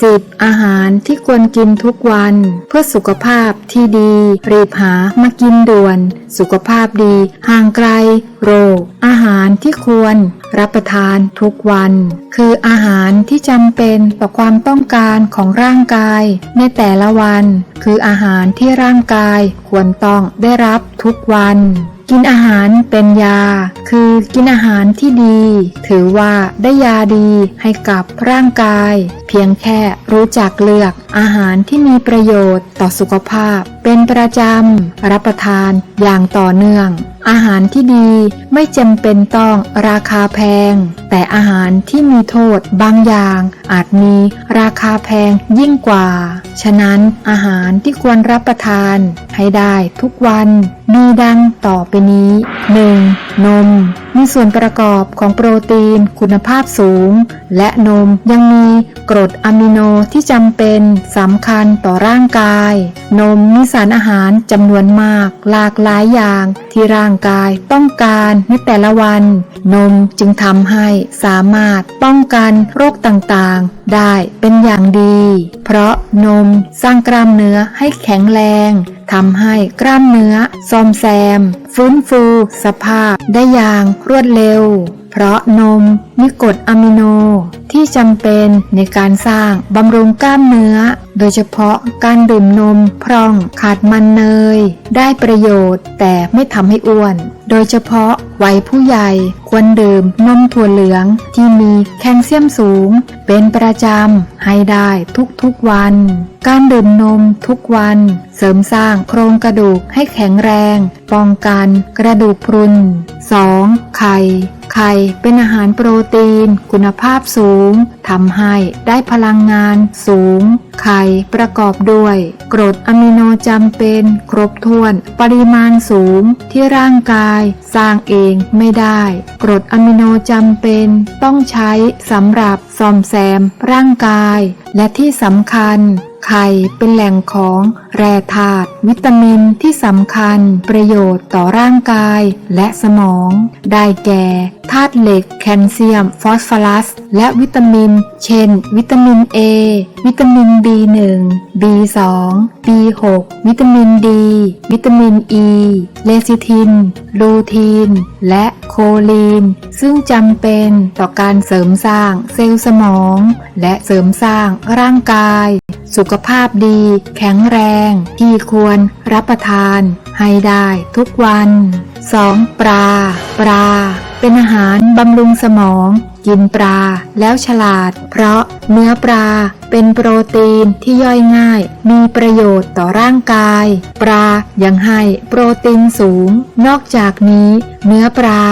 10. อาหารที่ควรกินทุกวัน เพื่อสุขภาพที่ดี รีบหามากินด่วน สุขภาพดี ห่างไกล โรค อาหารที่ควรรับประทานทุกวัน คืออาหารที่จำเป็นต่อความต้องการของร่างกาย ในแต่ละวัน คืออาหารที่ร่างกายควรต้องได้รับทุกวัน กินอาหารเป็นยาคือกินอาหารที่ดี ถือว่าได้ยาดีให้กับร่างกาย เพียงแค่รู้จักเลือกอาหารที่มีประโยชน์ต่อสุขภาพ เป็นประจำ รับประทานอย่างต่อเนื่อง อาหารที่ดีไม่จำเป็นต้องราคาแพง แต่อาหารที่มีโทษบางอย่าง อาจมีราคาแพงยิ่งกว่า ฉะนั้นอาหารที่ควรรับประทานให้ได้ทุกวัน มีดังต่อไปนี้ 1. นม Shalom. มีส่วนประกอบของโปรตีนคุณภาพสูง และนมยังมีกรดอะมิโนที่จำเป็นสำคัญต่อร่างกาย นมมีสารอาหารจำนวนมาก หลากหลายอย่างที่ร่างกายต้องการในแต่ละวัน นมจึงทำให้สามารถป้องกันโรคต่างๆ ได้เป็นอย่างดี เพราะนมสร้างกล้ามเนื้อให้แข็งแรงทำให้กล้ามเนื้อซ่อมแซม ฟื้นฟู สภาพได้อย่างรวดเร็ว เพราะนมมีกรดอะมิโนที่จำเป็นในการสร้างบำรุงกล้ามเนื้อ โดยเฉพาะการดื่มนมพร่องขาดมันเนย ได้ประโยชน์แต่ไม่ทำให้อ้วน โดยเฉพาะวัยผู้ใหญ่ควรดื่มนมถั่วเหลืองที่มีแคลเซียมสูง เป็นประจำให้ได้ทุกๆวัน การดื่มนมทุกวัน เสริมสร้างโครงกระดูกให้แข็งแรง ป้องกันกระดูกพรุน 2. ไข่ ไข่เป็นอาหารโปรตีน คุณภาพสูงทำให้ได้พลังงานสูง ไข่ประกอบด้วย กรดอะมิโนจำเป็น ครบถ้วน ปริมาณสูงที่ร่างกาย สร้างเองไม่ได้ กรดอะมิโนจำเป็น ต้องใช้สำหรับซ่อมแซมร่างกาย และที่สำคัญ ไข่เป็นแหล่งของแร่ธาตุวิตามินที่สำคัญ ประโยชน์ต่อร่างกายและสมอง ได้แก่ธาตุเหล็ก แคลเซียม ฟอสฟอรัส และวิตามิน เช่น วิตามิน A วิตามิน B1 B2 B6 วิตามินดีวิตามิน E เลซิทิน ลูทีน และโคลีน ซึ่งจำเป็นต่อการเสริมสร้างเซลล์สมอง และเสริมสร้างร่างกาย สุขภาพดี แข็งแรง ที่ควรรับประทาน ให้ได้ทุกวัน 2. ปลา ปลา เป็นอาหารบำรุงสมอง กินปลาแล้วฉลาด เพราะเนื้อปลาเป็นโปรตีนที่ย่อยง่าย มีประโยชน์ต่อร่างกาย ปลายังให้โปรตีนสูง นอกจากนี้ เนื้อปลา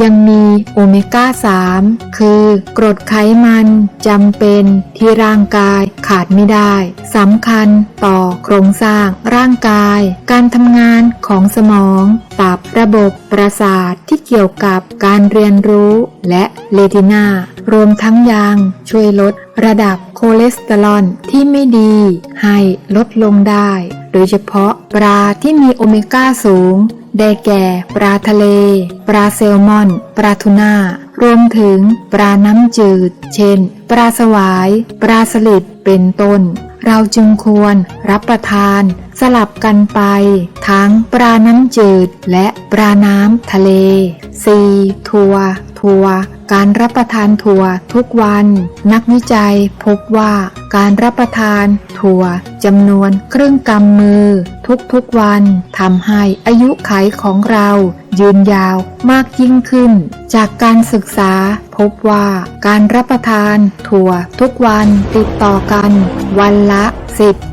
ยังมีโอเมก้า 3 คือกรดไขมันจำเป็นที่ร่างกายขาดไม่ได้สำคัญต่อโครงสร้างร่างกาย การทำงานของสมอง ตับระบบประสาทที่เกี่ยวกับการเรียนรู้และเลตินารวมทั้งยังช่วยลดระดับคอเลสเตอรอลที่ไม่ดี ให้ลดลงได้ โดยเฉพาะปลาที่มีโอเมก้าสูง ได้แก่ปลาทะเล ปลาแซลมอน ปลาทูน่า รวมถึงปลาน้ำจืด เช่น ปลาสวาย ปลาสลิด เป็นต้น เราจึงควรรับประทาน สลับกันไป ทั้งปลาน้ำจืดและปลาน้ำทะเล 4. ถั่ว ถั่ว การรับประทานถั่วทุกวัน นักวิจัยพบว่าการรับประทานถั่วจำนวนครึ่งกำมือ ทุกๆวันทำให้อายุขัยของเรายืนยาวมากยิ่งขึ้น จากการศึกษาพบว่าการรับประทานถั่วทุกวันติดต่อกัน วันละ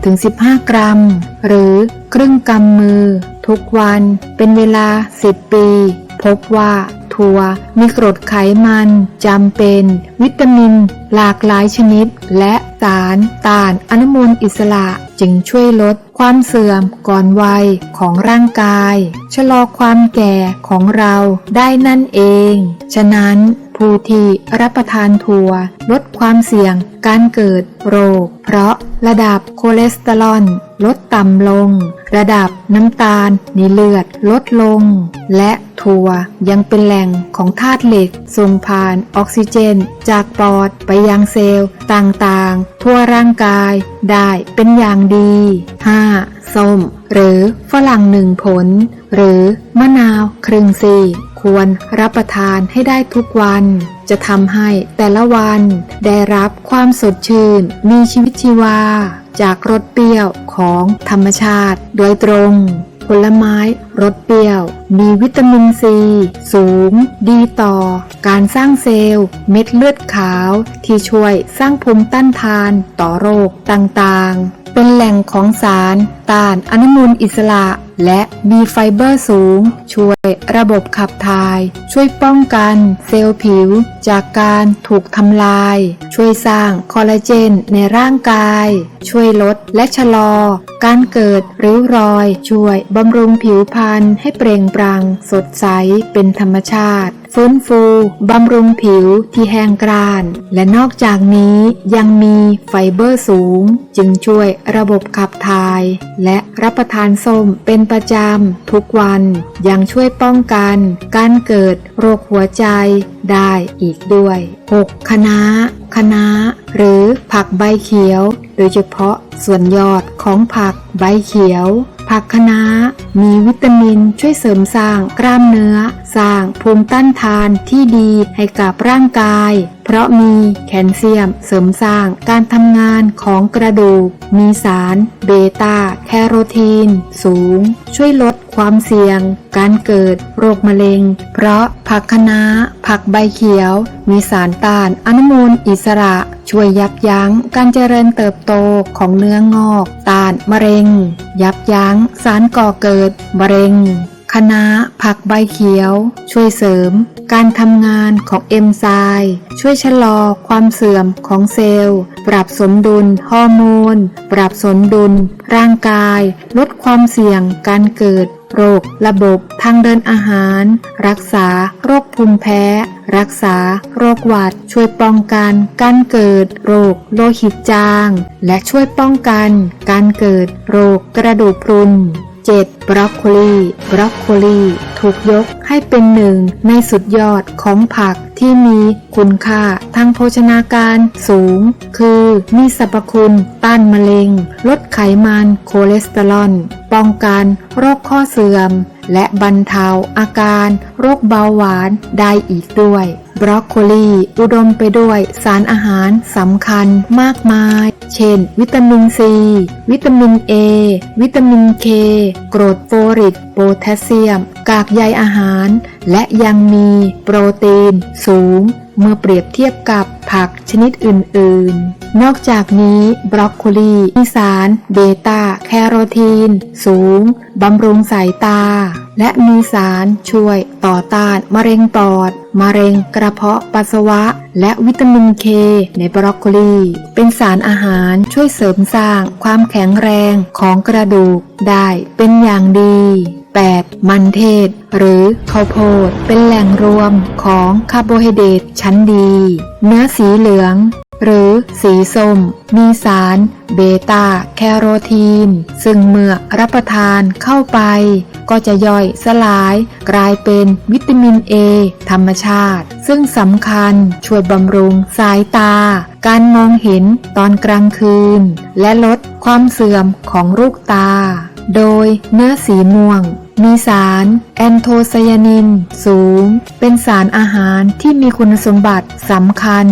10-15 กรัม หรือครึ่งกำมือ ทุกวันเป็นเวลา 10 ปี พบว่า ถั่ว มีกรดไขมันจำเป็น วิตามิน หลากหลายชนิด และสารต้านอนุมูลอิสระจึงช่วยลดความเสื่อมก่อนวัยของร่างกาย ชะลอความแก่ของเราได้นั่นเอง ฉะนั้น ผู้ที่รับประทานถั่ว ลดความเสี่ยง การเกิดโรค เพราะระดับคอเลสเตอรอลลดต่ำลง ระดับน้ำตาลในเลือดลดลง และถั่วยังเป็นแหล่งของธาตุเหล็ก ส่งผ่านออกซิเจน จากปอดไปยังเซลล์ ต่างๆ ทั่วร่างกายได้เป็นอย่างดี 5. ส้ม หรือฝรั่งหนึ่งผล หรือมะนาวครึ่งซีก ควรรับประทานให้ได้ทุกวัน จะทำให้แต่ละวันได้รับความสดชื่น มีชีวิตชีวา จากรสเปรี้ยวของธรรมชาติ โดยตรง ผลไม้รสเปรี้ยว มีวิตามินซี สูง ดีต่อ การสร้างเซลล์ เม็ดเลือดขาว ที่ช่วยสร้างภูมิต้านทานต่อโรคต่างๆ เป็นแหล่งของสาร ต้านอนุมูลอิสระ และมีไฟเบอร์สูง ช่วยระบบขับถ่าย ช่วยป้องกันเซลล์ผิว จากการถูกทำลาย ช่วยสร้างคอลลาเจนในร่างกาย ช่วยลดและชะลอ การเกิดริ้วรอย ช่วยบำรุงผิวพรรณให้เปล่งปลั่งสดใสเป็นธรรมชาติฟื้นฟูบำรุงผิวที่แห้งกร้าน และนอกจากนี้ยังมีไฟเบอร์สูง จึงช่วยระบบขับถ่ายและรับประทานส้มเป็นประจำทุกวัน ยังช่วยป้องกันการเกิดโรคหัวใจได้อีกด้วย 6. คะน้าคะน้าหรือผักใบเขียว โดยเฉพาะส่วนยอดของผักใบเขียว ผักคะน้ามีวิตามินช่วยเสริมสร้างกล้ามเนื้อ สร้างภูมิต้านทานที่ดีให้กับร่างกาย เพราะมีแคลเซียมเสริมสร้างการทำงานของกระดูก มีสารเบต้าแคโรทีน สูง ช่วยลด ความเสี่ยง การเกิด โรคมะเร็ง เพราะผักคะน้า ผักใบเขียว มีสารต้านอนุมูลอิสระ ช่วยยับยั้งการเจริญเติบโตของเนื้องอก ต้านมะเร็ง ยับยั้งสารก่อเกิด มะเร็ง คะน้าผักใบเขียว ช่วยเสริม การทำงานของเอนไซม์ช่วยชะลอความเสื่อมของเซลล์ ปรับสมดุลฮอร์โมน ปรับสมดุล ร่างกาย ลดความเสี่ยงการเกิดโรค ระบบทางเดินอาหาร รักษาโรคภูมิแพ้ รักษาโรคหวัด ช่วยป้องกันการเกิด โรคโลหิตจาง และช่วยป้องกันการเกิด โรคกระดูกพรุน 7. บรอกโคลีบรอกโคลีถูกยกให้เป็นหนึ่งในสุดยอดของผักที่มีคุณค่าทางโภชนาการสูง คือมีสรรพคุณต้านมะเร็ง ลดไขมันคอเลสเตอรอล ป้องกันโรคข้อเสื่อม และบรรเทาอาการ โรคเบาหวานได้อีกด้วย บรอกโคลีอุดมไปด้วยสารอาหารสำคัญมากมาย เช่น วิตามินซี วิตามินเอวิตามินเคกรดโฟลิก โพแทสเซียม กากใยอาหาร และยังมีโปรตีน สูง เมื่อเปรียบเทียบกับผักชนิดอื่น ๆ นอกจากนี้บรอกโคลีมีสาร เบต้าแคโรทีน สูง บำรุงสายตา และมีสารช่วยต่อต้าน มะเร็งปอด มะเร็งกระเพาะปัสสาวะ และวิตามินเคในบรอกโคลี เป็นสารอาหารช่วยเสริมสร้างความแข็งแรงของกระดูกได้เป็นอย่างดี 8. มันเทศ หรือข้าวโพด เป็นแหล่งรวมของคาร์โบไฮเดรตชั้นดี เนื้อสีเหลือง หรือสีส้ม มีสารเบต้าแคโรทีน ซึ่งเมื่อรับประทานเข้าไป ก็จะย่อยสลาย กลายเป็นวิตามินเอธรรมชาติ ซึ่งสำคัญช่วยบำรุงสายตา การมองเห็นตอนกลางคืน และลดความเสื่อมของลูกตา โดยเนื้อสีม่วง มีสารแอนโทไซยานิน สูง เป็นสารอาหารที่มีคุณสมบัติสำคัญ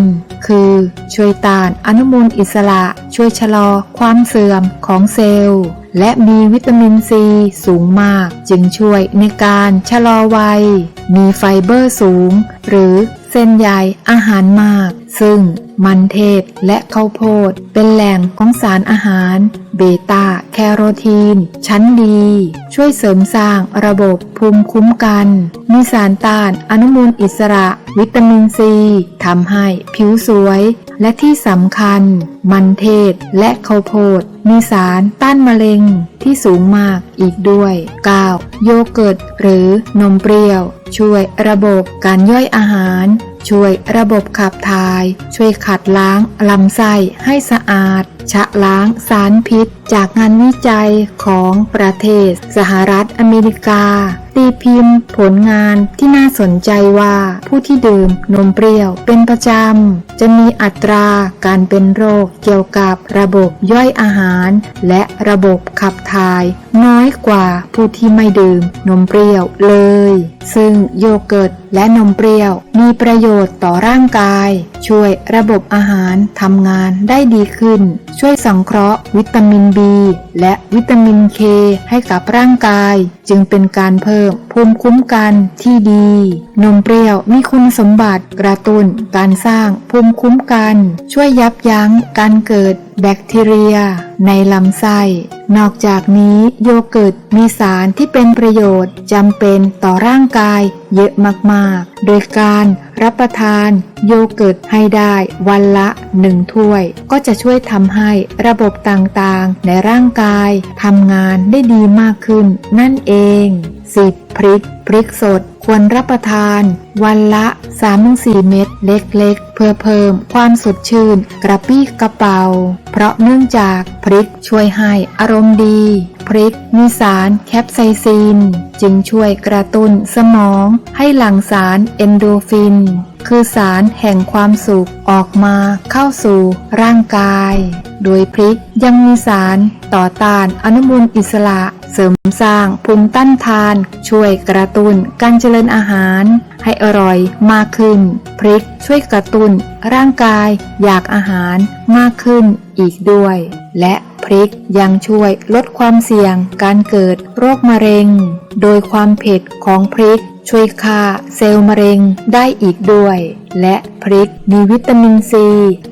คือช่วยต้านอนุมูลอิสระ ช่วยชะลอความเสื่อมของเซลล์ และมีวิตามินซีสูงมาก จึงช่วยในการชะลอวัย มีไฟเบอร์สูง หรือเส้นใยอาหารมาก ซึ่งมันเทศและข้าวโพด เป็นแหล่งของสารอาหาร เบต้าแคโรทีน ชั้นดี ช่วยเสริมสร้างระบบภูมิคุ้มกัน มีสารต้านอนุมูลอิสระ วิตามินซีทำให้ผิวสวย และที่สำคัญ มันเทศและข้าวโพด มีสารต้านมะเร็งที่สูงมากอีกด้วย 9. โยเกิร์ตหรือนมเปรี้ยว ช่วยระบบการย่อยอาหาร ช่วยระบบขับถ่าย ช่วยขัดล้างลำไส้ให้สะอาด ชะล้างสารพิษ จากงานวิจัยของประเทศ สหรัฐอเมริกา ตีพิมพ์ ผลงานที่น่าสนใจว่าผู้ที่ดื่มนมเปรี้ยวเป็นประจำ จะมีอัตราการเป็นโรคเกี่ยวกับระบบย่อยอาหาร และระบบขับถ่าย น้อยกว่าผู้ที่ไม่ดื่มนมเปรี้ยวเลย ซึ่งโยเกิร์ตและนมเปรี้ยวมีประโยชน์ต่อร่างกาย ช่วยระบบอาหารทำงานได้ดีขึ้น ช่วยสังเคราะห์วิตามิน B และวิตามิน K ให้กับร่างกาย จึงเป็นการเพิ่มภูมิคุ้มกันที่ดี นมเปรี้ยวมีคุณสมบัติกระตุ้นการสร้างภูมิคุ้มกัน ช่วยยับยั้งการเกิดแบคทีเรีย ในลำไส้ นอกจากนี้โยเกิร์ตมีสารที่เป็นประโยชน์จำเป็นต่อร่างกายเยอะมากๆ โดยการรับประทานโยเกิร์ตให้ได้วันละหนึ่งถ้วย ก็จะช่วยทำให้ระบบต่างๆ ในร่างกายทำงานได้ดีมากขึ้นนั่นเอง 10. พริก พริกสดควรรับประทาน วันละ 3-4 เม็ดเล็กๆ เพื่อเพิ่มความสดชื่น กระปี้กระเป๋า เพราะเนื่องจากพริกช่วยให้อารมณ์ดี พริก มีสารแคปไซซิน จึงช่วยกระตุ้นสมองให้หลั่งสารเอนโดฟิน คือสารแห่งความสุขออกมาเข้าสู่ร่างกาย โดยพริกยังมีสารต่อต้านอนุมูลอิสระเสริมสร้างภูมิต้านทาน ช่วยกระตุ้นการเจริญอาหาร ให้อร่อยมากขึ้น พริกช่วยกระตุ้นร่างกายอยากอาหารมากขึ้นอีกด้วย และ พริกยังช่วยลดความเสี่ยงการเกิดโรคมะเร็ง โดยความเผ็ดของพริกช่วยฆ่าเซลล์มะเร็งได้อีกด้วย และพริกมีวิตามินซี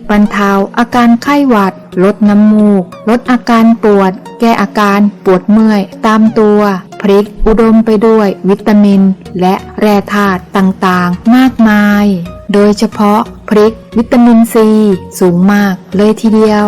บรรเทาอาการไข้หวัด ลดน้ำมูก ลดอาการปวด แก้อาการปวดเมื่อยตามตัว พริกอุดมไปด้วยวิตามิน และแร่ธาตุต่างๆ มากมาย โดยเฉพาะพริกวิตามินซี สูงมากเลยทีเดียว